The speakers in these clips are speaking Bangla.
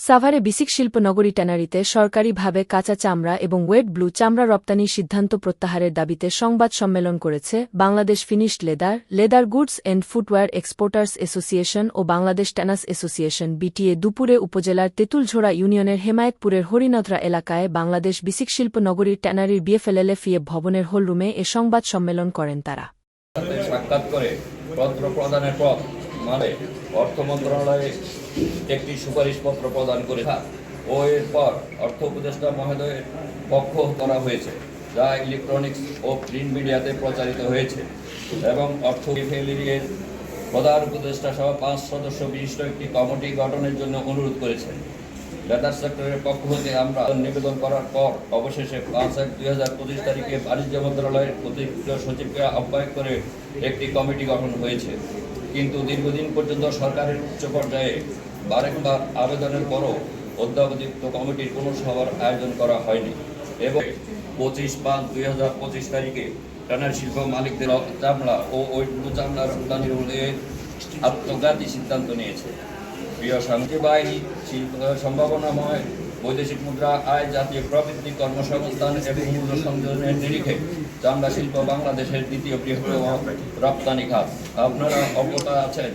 সাভারে বিসিক শিল্প নগরী ট্যানারিতে সরকারিভাবে কাঁচা চামড়া এবং ওয়েট ব্লু চামড়া রপ্তানির সিদ্ধান্ত প্রত্যাহারের দাবিতে সংবাদ সম্মেলন করেছে Bangladesh finished leather leather goods and footwear exporters association O Bangladesh tanners association BTA দুপুরে উপজেলার তেঁতুলঝোড়া ইউনিয়নের হেমায়েতপুরের হরিনদ্রা এলাকায় বাংলাদেশ বিসিক শিল্প নগরীর ট্যানারির বিএফএলএলএফিএ ভবনের হলরুমে এ সংবাদ সম্মেলন করেন তারা। সাক্ষাৎ করে পত্র প্রদানের পর মানে অর্থ মন্ত্রণালয়ে একটি সুপারিশপত্র প্রদান করে ও এরপর অর্থ উপদেষ্টা মহোদয়ের পক্ষ করা হয়েছে, যা ইলেকট্রনিক্স ও প্রিন্ট মিডিয়াতে প্রচারিত হয়েছে এবং অর্থ ফেলির প্রধান উপদেষ্টা সহ পাঁচ সদস্য বিশিষ্ট একটি কমিটি গঠনের জন্য অনুরোধ করেছেন। লেদার সেক্টরের পক্ষ হতে আমরা নিবেদন করার পর অবশেষে পাঁচ এক দুই হাজার পঁচিশ তারিখে বাণিজ্য মন্ত্রণালয়ের অতিরিক্ত সচিবকে আহ্বায়ক করে একটি কমিটি গঠন হয়েছে। কিন্তু দীর্ঘদিন পর্যন্ত সরকারের উচ্চ পর্যায়ে বারেকবার আবেদনের পরও অদ্যাবধিত কমিটির কোনো সভার আয়োজন করা হয়নি এবং পঁচিশ পাঁচ দুই হাজার পঁচিশ তারিখে টানার শিল্প মালিকদের চামড়া ও ওইগুলো চামড়া রপ্তানির উল্লেখ আত্মঘাতী সিদ্ধান্ত নিয়েছে। প্রিয় শান্তি বাহিনী সম্ভাবনাময় বৈদেশিক মুদ্রা, আয়, জাতীয় প্রবৃত্তি, কর্মসংস্থান এবং মূল্য সংযোজনের নিরিখে চামড়া শিল্প বাংলাদেশের দ্বিতীয় বৃহত্তম রপ্তানি খাত। আপনারা অবগত আছেন।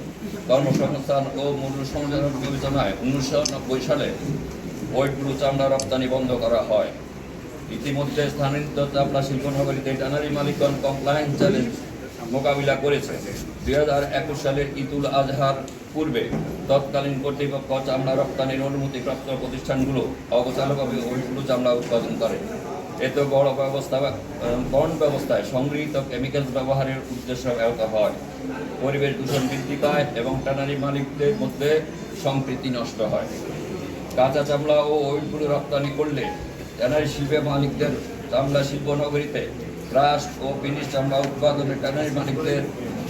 কর্মসংস্থান ও মূল্য সংযোজন বিবেচনায় উনিশশো নব্বই সালে ওয়েটগুলো চামড়া রপ্তানি বন্ধ করা হয়। ইতিমধ্যে স্থানান্তরিত চামড়া শিল্প নগরীতে টানারি মালিকগণ কমপ্লায়েন্স চ্যালেঞ্জ মোকাবিলা করেছে। দুই হাজার একুশ সালের ঈদুল আজহার পূর্বে তৎকালীন কর্তৃপক্ষ চামড়া রপ্তানির অনুমতিপ্রাপ্ত প্রতিষ্ঠানগুলো অগোচালভাবে ওইগুলো চামড়া উৎপাদন করে। এতে বড় ব্যবস্থা বন ব্যবস্থায় সংগৃহীত কেমিক্যালস ব্যবহারের উদ্দেশ্য ব্যাহত হয়। পরিবেশ দূষণ বৃদ্ধি পায় এবং টানারি মালিকদের মধ্যে সম্প্রীতি নষ্ট হয়। কাঁচা চামড়া ও ওইগুলো রপ্তানি করলে ট্যানারি শিল্পের মালিকদের চামড়া শিল্প নগরীতে ক্রাশ ও ফিনিশ চামড়া উৎপাদনের ট্যানারি মালিকদের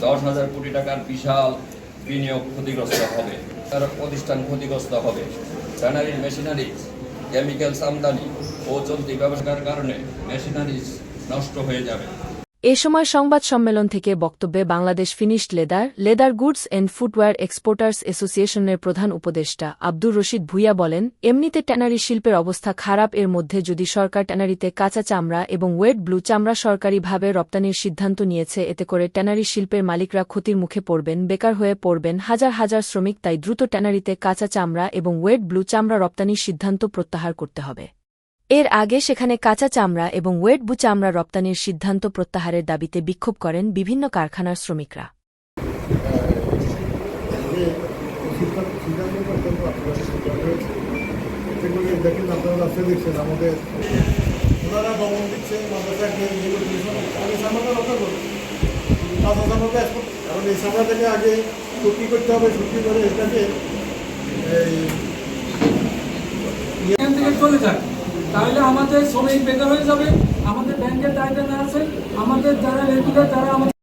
দশ হাজার কোটি টাকার বিশাল বিনিয়োগ ক্ষতিগ্রস্ত হবে। তার প্রতিষ্ঠান ক্ষতিগ্রস্ত হবে। ট্যানারির মেশিনারিজ কেমিক্যালস আমদানি ও চলতি ব্যবসার কারণে মেশিনারিজ নষ্ট হয়ে যাবে। এ সময় সংবাদ সম্মেলন থেকে বক্তব্যে Bangladesh finished leather leather goods and footwear exporters অ্যাসোসিয়েশনের প্রধান উপদেষ্টা আব্দুর রশিদ ভুইয়া বলেন, এমনিতে ট্যানারি শিল্পের অবস্থা খারাপ, এর মধ্যে যদি সরকার ট্যানারিতে কাঁচা চামড়া এবং ওয়েট ব্লু চামড়া সরকারিভাবে রপ্তানির সিদ্ধান্ত নিয়েছে, এতে করে ট্যানারি শিল্পের মালিকরা ক্ষতির মুখে পড়বেন, বেকার হয়ে পড়বেন হাজার হাজার শ্রমিক, তাই দ্রুত ট্যানারিতে কাঁচা চামড়া এবং ওয়েট ব্লু চামড়া রপ্তানির সিদ্ধান্ত প্রত্যাহার করতে হবে। এর আগে সেখানে কাঁচা চামড়া এবং ওয়েট বু চামড়া রপ্তানির সিদ্ধান্ত প্রত্যাহারের দাবিতে বিক্ষোভ করেন বিভিন্ন কারখানার শ্রমিকরা। এই থেকে আগে করতে হবে করে এটাকে চলে তাহলে আমাদের শ্রমিক বেকার হয়ে যাবে, আমাদের ব্যাংকের দায়িত্ব না আছে, আমাদের যারা রেগুলার তারা আমাদের